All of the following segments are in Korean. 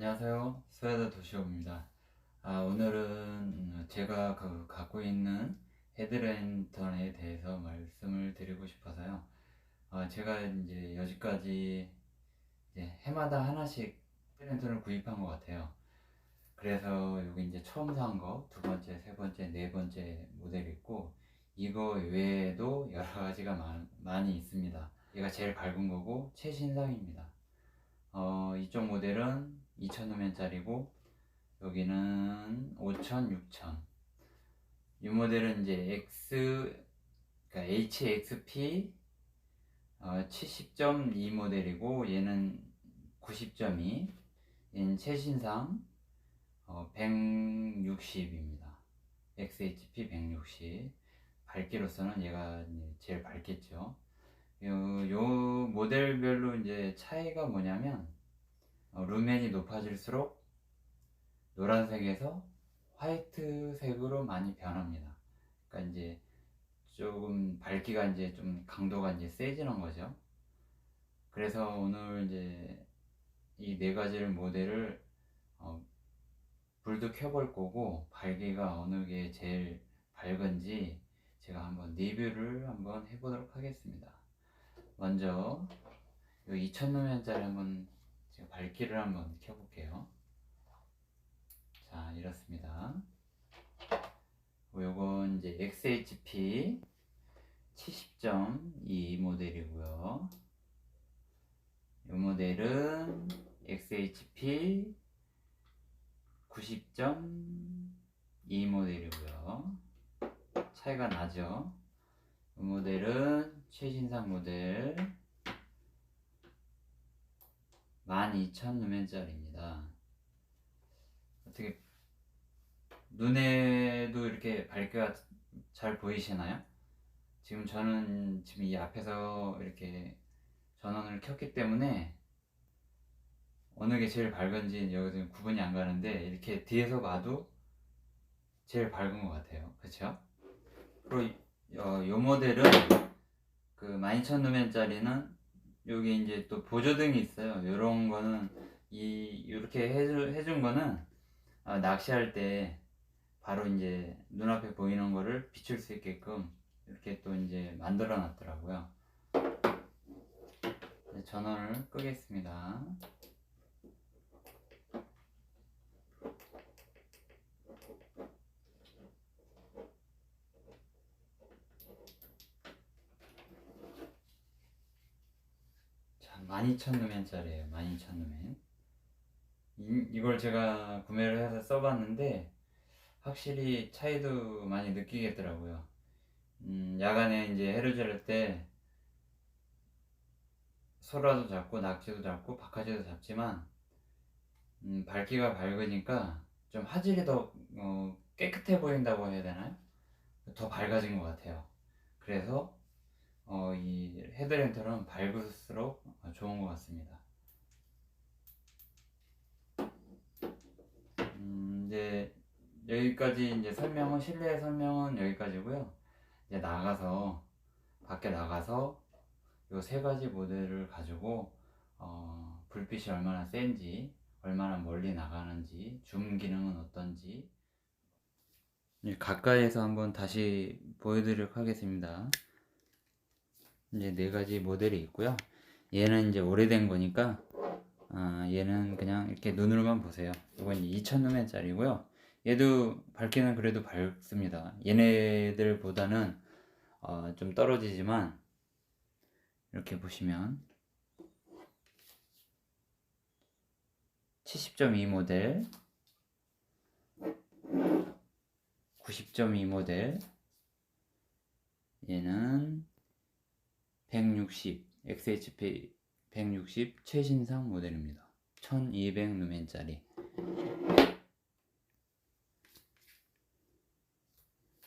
안녕하세요. 소야다 도시오입니다. 아, 오늘은 음, 제가 그 갖고 있는 헤드랜턴에 대해서 말씀을 드리고 싶어서요. 아, 제가 이제 여지까지 이제 해마다 하나씩 헤드랜턴을 구입한 것 같아요. 그래서 여기 이제 처음 산 거, 두 번째, 세 번째, 네 번째 모델이 있고, 이거 외에도 여러 가지가 많, 많이 있습니다. 얘가 제일 밝은 거고, 최신상입니다. 어, 이쪽 모델은 2,000루멘짜리고 여기는 5,000, 6,000. 이 모델은 이제 X, 그러니까 HXP 어, 70.2 모델이고 얘는 90.2. 얘는 최신상 어, 160입니다. XHP 160. 밝기로서는 얘가 제일 밝겠죠. 요, 요 모델별로 이제 차이가 뭐냐면 어, 루멘이 높아질수록 노란색에서 화이트색으로 많이 변합니다. 그러니까 이제 조금 밝기가 이제 좀 강도가 이제 세지는 거죠. 그래서 오늘 이제 이 네 가지를 모델을 어, 불도 켜볼 거고 밝기가 어느 게 제일 밝은지 제가 한번 리뷰를 한번 해보도록 하겠습니다. 먼저 이 2000루멘짜리 한번 제가 밝기를 한번 켜볼게요. 자 이렇습니다. 요건 이제 XHP 70.2 모델이고요. 이 모델은 XHP 90.2 모델이고요. 차이가 나죠. 이 모델은 최신상 모델 12,000루멘짜리입니다. 어떻게 눈에도 이렇게 밝기가 잘 보이시나요? 지금 저는 지금 이 앞에서 이렇게 전원을 켰기 때문에 어느 게 제일 밝은지 여기서 구분이 안 가는데 이렇게 뒤에서 봐도 제일 밝은 것 같아요. 그렇죠? 그리고 이, 어, 요 모델은 그 12,000루멘짜리는 여기 이제 또 보조등이 있어요. 이런 거는 이 이렇게 해주, 해준 거는 어, 낚시할 때 바로 이제 눈앞에 보이는 거를 비출 수 있게끔 이렇게 또 이제 만들어 놨더라고요. 네, 전원을 끄겠습니다. 자, 12,000루멘짜리예요. 12,000루멘. 이, 이걸 제가 구매를 해서 써봤는데 확실히 차이도 많이 느끼겠더라고요. 음, 야간에 이제 해를 지를 때 소라도 잡고 낙지도 잡고 바카지도 잡지만 음, 밝기가 밝으니까 좀 화질이 더 어, 깨끗해 보인다고 해야 되나요? 더 밝아진 것 같아요. 그래서 어, 이 헤드랜턴은 밝을수록 좋은 것 같습니다. 음, 이제 여기까지 이제 설명은 실내 설명은 여기까지고요. 이제 나가서 밖에 나가서 요세 가지 모델을 가지고 어, 불빛이 얼마나 센지, 얼마나 멀리 나가는지, 줌 기능은 어떤지 가까이에서 한번 다시 보여드리도록 하겠습니다. 이제 네 가지 모델이 있고요. 얘는 이제 오래된 거니까 아, 얘는 그냥 이렇게 눈으로만 보세요. 이건 2,000루멘짜리고요. 얘도 밝기는 그래도 밝습니다. 얘네들보다는 어, 좀 떨어지지만 이렇게 보시면 70.2 모델 90.2 모델 얘는 160 XHP 160 최신상 모델입니다. 1200 루멘짜리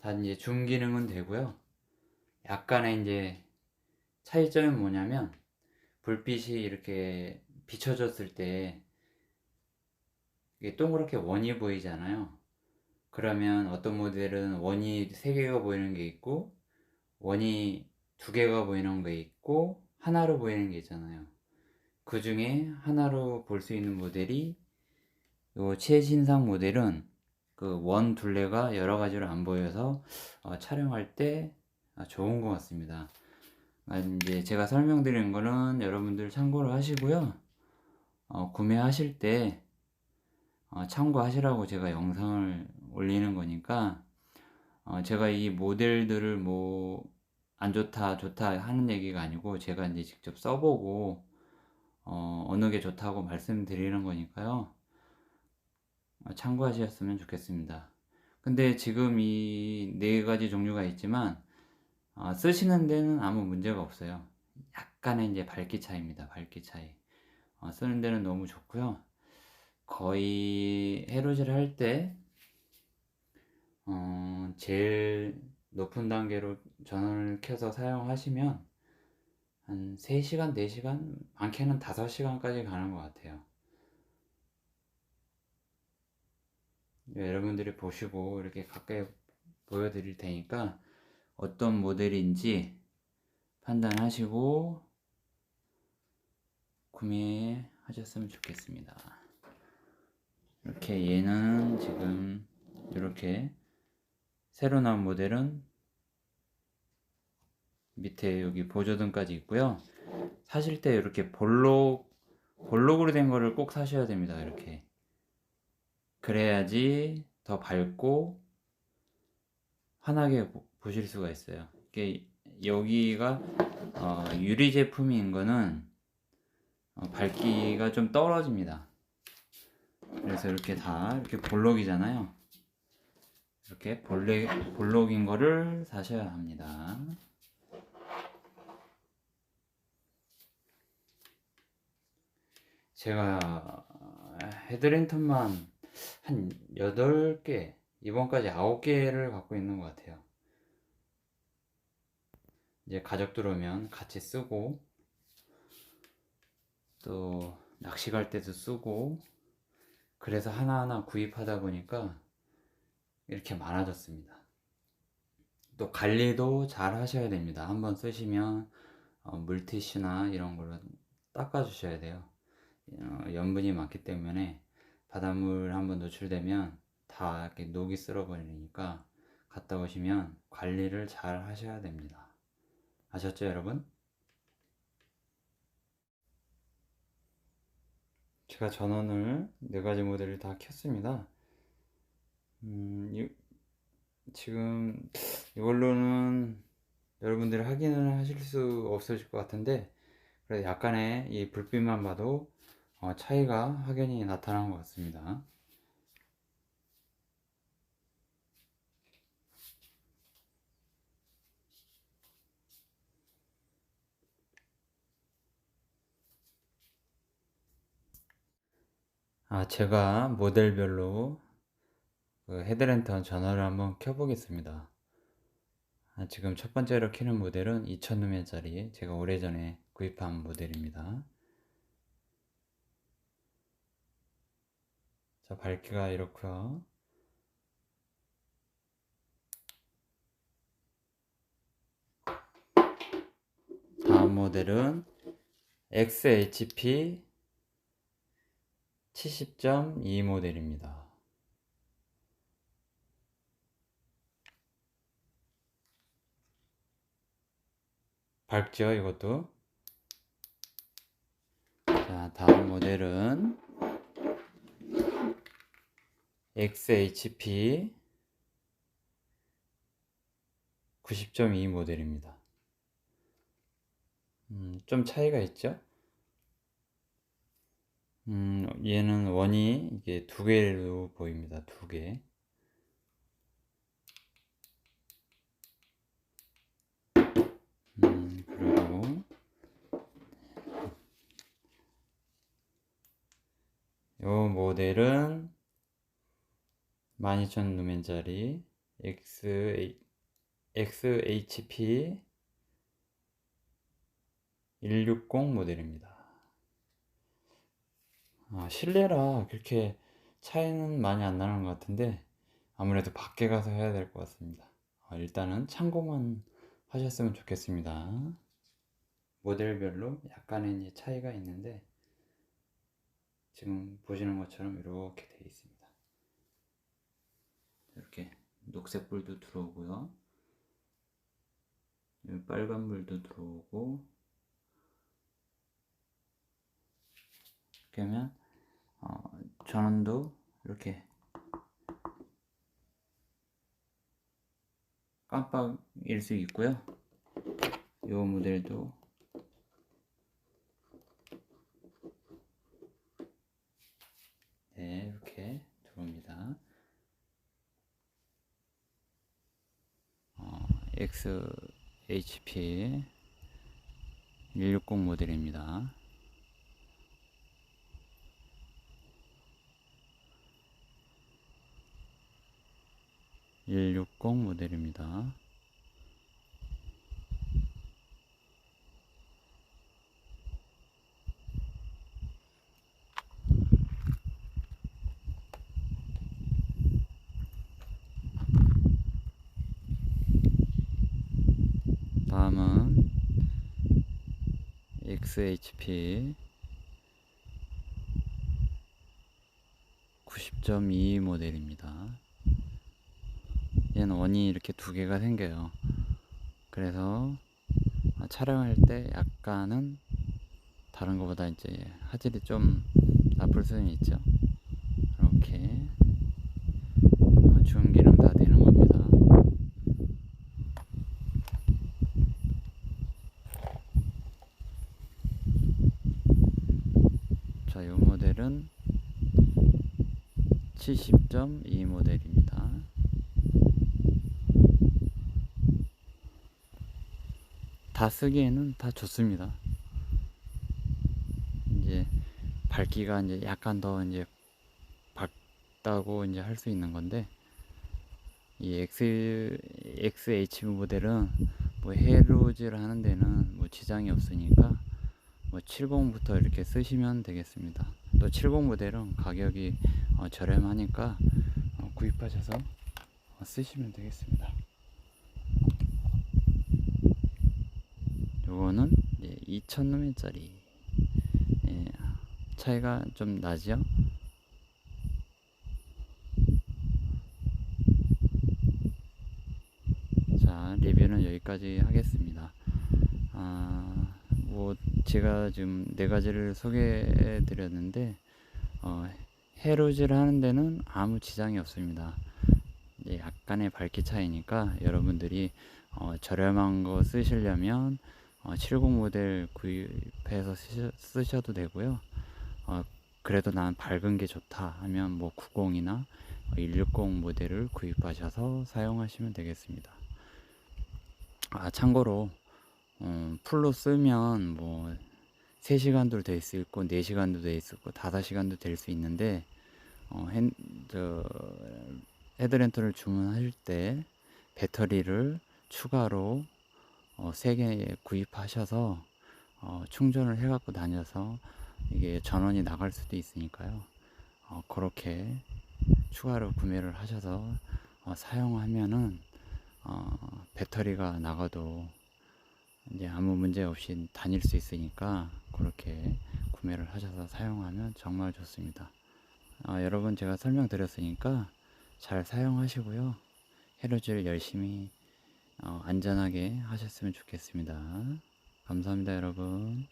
다 이제 줌 기능은 되고요. 약간의 이제 차이점이 뭐냐면 불빛이 이렇게 비춰졌을 때 이게 동그랗게 원이 보이잖아요. 그러면 어떤 모델은 원이 3개가 보이는 게 있고 원이 2개가 보이는 게 있고 하나로 보이는 게 있잖아요. 그 중에 하나로 볼 수 있는 모델이 요 최신상 모델은 그 원 둘레가 여러 가지로 안 보여서 어, 촬영할 때 아, 좋은 것 같습니다. 아, 이제 제가 설명드리는 거는 여러분들 참고로 하시고요. 어, 구매하실 때 어, 참고하시라고 제가 영상을 올리는 거니까 어, 제가 이 모델들을 뭐 안 좋다 좋다 하는 얘기가 아니고 제가 이제 직접 써보고 어, 어느 게 좋다고 말씀드리는 거니까요. 어, 참고하셨으면 좋겠습니다. 근데 지금 이 네 가지 종류가 있지만 어, 쓰시는 데는 아무 문제가 없어요. 약간의 이제 밝기 차이입니다. 밝기 차이. 어, 쓰는 데는 너무 좋고요. 거의 해로질 할 때, 어, 제일 높은 단계로 전원을 켜서 사용하시면 한 3시간, 4시간, 많게는 5시간까지 가는 것 같아요. 여러분들이 보시고 이렇게 가까이 보여드릴 테니까 어떤 모델인지 판단하시고 구매하셨으면 좋겠습니다. 이렇게 얘는 지금 이렇게 새로 나온 모델은 밑에 여기 보조등까지 있고요. 사실 때 이렇게 볼록 볼록으로 된 거를 꼭 사셔야 됩니다. 이렇게 그래야지 더 밝고 환하게 보- 보실 수가 있어요. 이게 여기가 어, 유리 제품인 거는 어, 밝기가 좀 떨어집니다. 그래서 이렇게 다 이렇게 볼록이잖아요. 이렇게 볼레, 볼록인 거를 사셔야 합니다. 제가 헤드랜턴만 한 8개, 이번까지 9개를 갖고 있는 것 같아요. 이제 가족들 오면 같이 쓰고, 또 낚시 갈 때도 쓰고, 그래서 하나하나 구입하다 보니까 이렇게 많아졌습니다. 또 관리도 잘 하셔야 됩니다. 한번 쓰시면 어, 물티슈나 이런 걸로 닦아 주셔야 돼요. 어, 염분이 많기 때문에 바닷물 한번 노출되면 다 이렇게 녹이 쓸어 버리니까 갔다 오시면 관리를 잘 하셔야 됩니다. 아셨죠, 여러분? 제가 전원을 네 가지 모델을 다 켰습니다. 음, 이- 지금 이걸로는 여러분들이 확인을 하실 수 없으실 것 같은데 그래도 약간의 이 불빛만 봐도 어, 차이가 확연히 나타난 것 같습니다. 아, 제가 모델별로 그 헤드랜턴 전원을 한번 켜보겠습니다. 아, 지금 첫 번째로 켜는 모델은 2000루멘짜리 제가 오래전에 구입한 모델입니다. 자, 밝기가 이렇고요. 다음 모델은 XHP 70.2 모델입니다. 밝죠, 이것도. 자, 다음 모델은 XHP 90.2 모델입니다. 음, 좀 차이가 있죠? 음, 얘는 원이 이게 두 개로 보입니다. 두 개. 음, 그리고 요 모델은 12,000 루멘짜리 XH, XHP 160 모델입니다. 아, 실내라 그렇게 차이는 많이 안 나는 것 같은데 아무래도 밖에 가서 해야 될 것 같습니다. 아, 일단은 참고만 하셨으면 좋겠습니다. 모델별로 약간의 차이가 있는데 지금 보시는 것처럼 이렇게 되어 있습니다. 이렇게 녹색 불도 들어오고요. 빨간 불도 들어오고 하면 어, 전원도 이렇게 깜빡일 수 있고요. 이 모델도 네 이렇게 들어옵니다. 어, XHP 160 모델입니다. (160) 모델입니다. 다음은 XHP 90.2 모델입니다. 얘는 원이 이렇게 두 개가 생겨요. 그래서 촬영할 때 약간은 다른 것보다 이제 화질이 좀 나쁠 수는 있죠. 이렇게 중기능 다 되는 겁니다. 자, 이 모델은 70.2 모델입니다. 다 쓰기에는 다 좋습니다. 이제 밝기가 이제 약간 더 이제 밝다고 이제 할 수 있는 건데 이 X XH 모델은 뭐 해로즈를 하는 데는 뭐 지장이 없으니까 뭐 70부터 이렇게 쓰시면 되겠습니다. 또 70 모델은 가격이 어, 저렴하니까 어, 구입하셔서 어, 쓰시면 되겠습니다. 요거는 2,000 루멘짜리 예, 차이가 좀 나죠? 자 리뷰는 여기까지 하겠습니다. 제가 지금 네 가지를 소개해 드렸는데 어, 해로즈를 하는 데는 아무 지장이 없습니다. 약간의 밝기 차이니까 여러분들이 어, 저렴한 거 쓰시려면 어, 70 모델 구입해서 쓰셔, 쓰셔도 되고요. 어, 그래도 난 밝은 게 좋다 하면 뭐 90이나 160 모델을 구입하셔서 사용하시면 되겠습니다. 아 참고로 어, 풀로 쓰면 뭐 3시간도 될 수 있고 4시간도 될 수 있고 5시간도 될 수 있는데 어, 핸, 저, 헤드랜턴을 주문하실 때 배터리를 추가로 어, 3개 구입하셔서 어, 충전을 해 갖고 다녀서 이게 전원이 나갈 수도 있으니까요. 어, 그렇게 추가로 구매를 하셔서 어, 사용하면은 어, 배터리가 나가도 이제 아무 문제 없이 다닐 수 있으니까 그렇게 구매를 하셔서 사용하면 정말 좋습니다. 아, 여러분 제가 설명드렸으니까 잘 사용하시고요. 해로질 열심히 어, 안전하게 하셨으면 좋겠습니다. 감사합니다, 여러분.